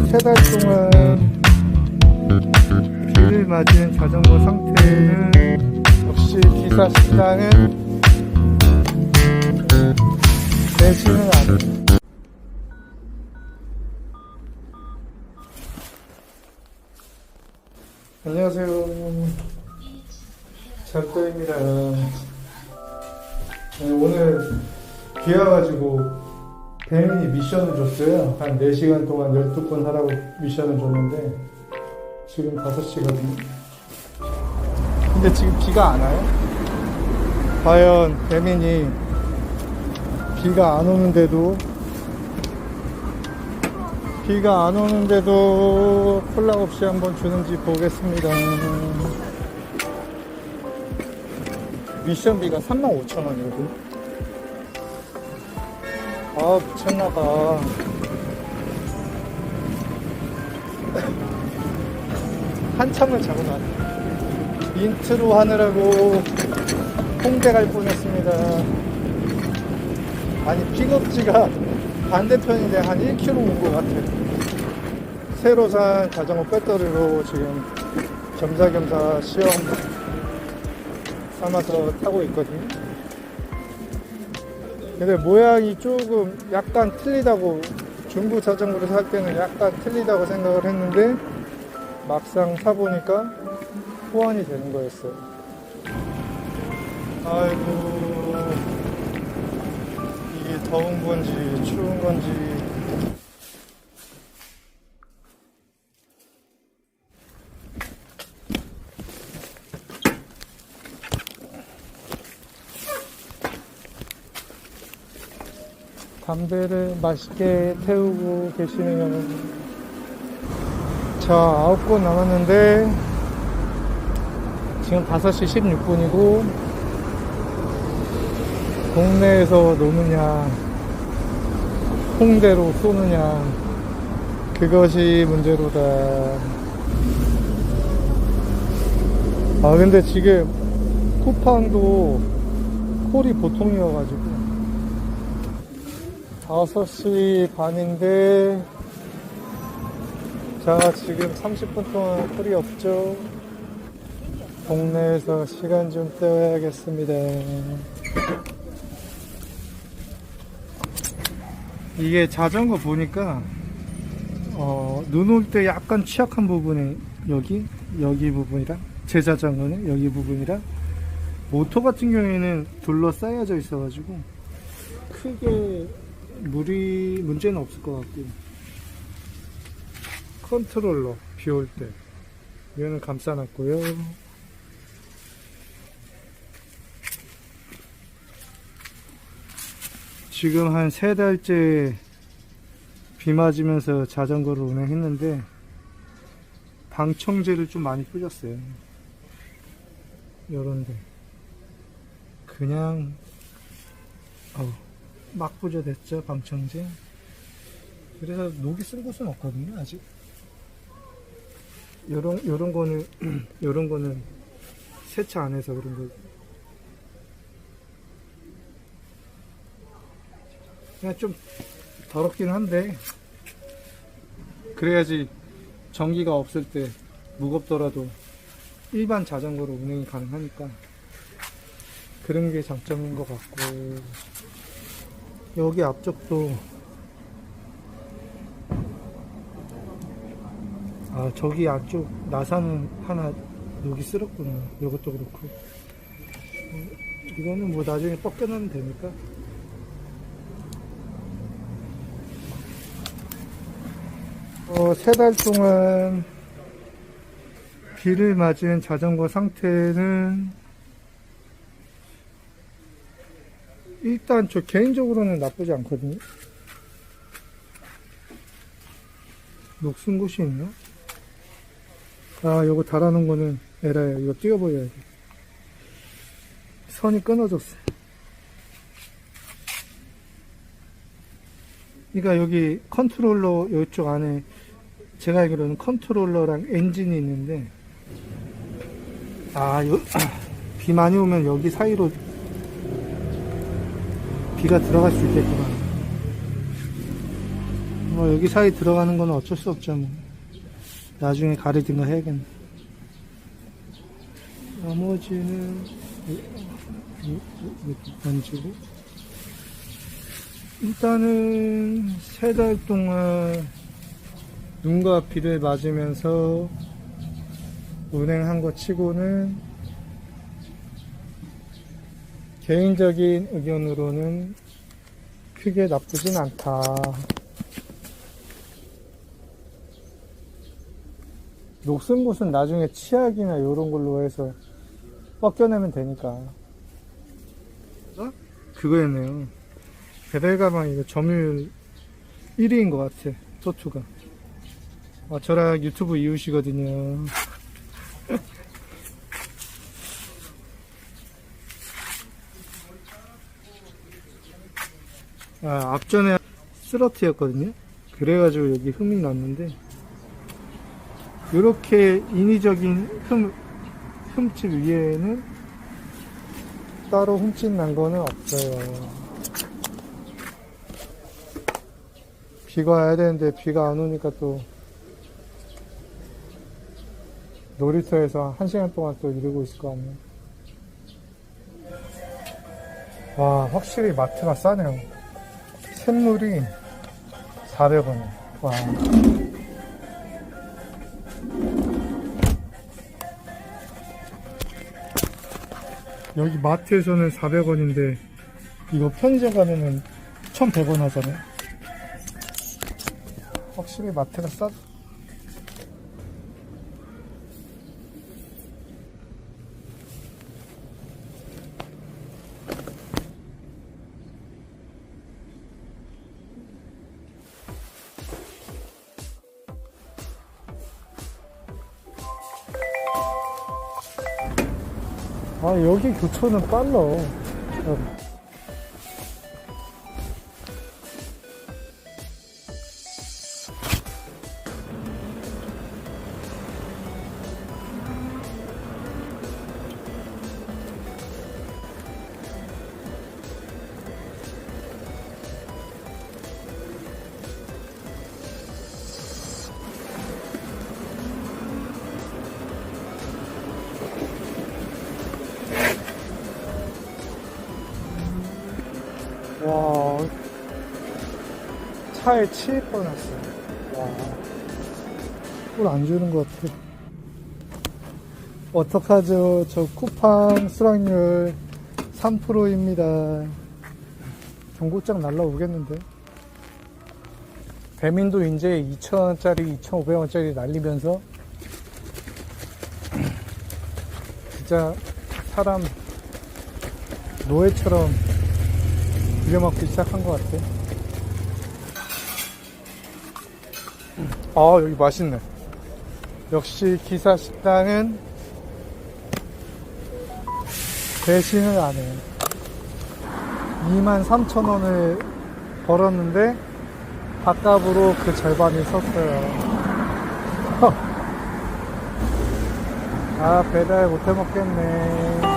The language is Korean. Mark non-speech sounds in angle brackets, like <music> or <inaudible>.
어, 세달 동안 비를 맞은 자전거 상태는 역시 기사 신랑은 내지는 않은 안녕하세요. 잘도입니다. 네, 오늘 비 와가지고 배민이 미션을 줬어요 한 4시간 동안 12번 하라고 미션을 줬는데 지금 5시거든요 근데 지금 비가 안 와요? 과연 배민이 비가 안 오는데도 비가 안 오는데도 콜라 없이 한번 주는지 보겠습니다. 미션비가 35,000원이거든. 아, 미쳤나봐. <laughs> 한참을 잡아놨네. 인트로 하느라고 홍대 갈 뻔했습니다. 아니, 픽업지가 반대편인데 한 1km 온 것 같아. 새로 산 자전거 배터리로 지금 겸사겸사 시험 삼아서 타고 있거든요. 근데 모양이 조금 약간 틀리다고 중고 자전거를 살 때는 약간 틀리다고 생각을 했는데 막상 사보니까 호환이 되는 거였어요. 아이고 이게 더운 건지 추운 건지 담배를 맛있게 태우고 계시네요. 자, 아홉 곳 남았는데, 지금 5시 16분이고, 동네에서 노느냐, 홍대로 쏘느냐, 그것이 문제로다. 아, 근데 지금 쿠팡도 콜이 보통이어가지고, 5시 반인데, 자, 지금 30분 동안 콜이 없죠? 동네에서 시간 좀 때워야겠습니다. 이게 자전거 보니까, 어, 눈 올 때 약간 취약한 부분이 여기, 여기 부분이랑, 제 자전거는 여기 부분이랑, 모터 같은 경우에는 둘러싸여져 있어가지고, 크게 물이 문제는 없을 것 같고 컨트롤러 비 올 때. 얘는 감싸놨고요. 지금 한 세 달째 비 맞으면서 자전거를 운행했는데 방청제를 좀 많이 뿌렸어요. 요런데 그냥 어우 막 부져댔죠 방청제. 그래서 녹이 쓴 곳은 없거든요 아직. 요런 요런 거는 <clears throat> 요런 거는 세차 안 해서 그런 거. 그냥 좀 더럽긴 한데. 그래야지 전기가 없을 때 무겁더라도 일반 자전거로 운행이 가능하니까 그런 게 장점인 것 같고 여기 앞쪽도. 아 저기 안쪽 나사는 하나 녹이 쓸었구나. 이것도 그렇고. 어, 이거는 뭐 나중에 벗겨내면 되니까? 어, 세 달 동안 비를 맞은 자전거 상태는 일단 저 개인적으로는 나쁘지 않거든요. 녹슨 곳이 있나? 아, 요거 달아놓은 거는 에라야. 이거 띄워버려야 돼. 선이 끊어졌어. 그러니까 여기 컨트롤러 이쪽 안에 제가 알기로는 컨트롤러랑 엔진이 있는데 아, 요, <clears throat> 비 많이 오면 여기 사이로 비가 들어갈 수 있겠구나. 뭐 여기 사이 들어가는 건 어쩔 수 없죠 뭐. 나중에 가리든가 해야겠네 나머지는 던지고 일단은 세 달 동안 눈과 비를 맞으면서 운행한 것 치고는 개인적인 의견으로는 크게 나쁘진 않다. 녹슨 곳은 나중에 치약이나 이런 걸로 해서 뻗겨내면 되니까. 어? 그거였네요. 배달 가방 이거 점유율 1위인 것 같아. 토투가. 아, 저랑 유튜브 이웃이거든요. 아, 앞전에 스러트였거든요. 그래가지고 여기 흠이 났는데, 이렇게 인위적인 흠, 흠집 위에는 따로 흠집 난 거는 없어요. 비가 와야 되는데 비가 안 오니까 또 놀이터에서 한 시간 동안 또 이러고 있을 거 아니에요. 와, 확실히 마트가 싸네요. 샘물이 400원. 와. 여기 마트에서는 400원인데, 이거 편의점 가면은 1100원 하잖아요. 확실히 마트가 싸. 아, 여기 교촌은 빨라. 와, 차에 치일 뻔했어. 와, 꿀안 주는 것 같아. 어떡하죠? 저 쿠팡 수락률 3%입니다. 경고장 날라오겠는데? 배민도 이제 2,000원짜리, 2,500원짜리 날리면서 진짜 사람 노예처럼 부려먹기 시작한 것 같아. 아, 여기 맛있네. 역시 기사 식당은 배신을 안 해. 2만 3천 원을 벌었는데, 밥값으로 그 절반이 썼어요. <laughs> 아, 배달 못 해 먹겠네.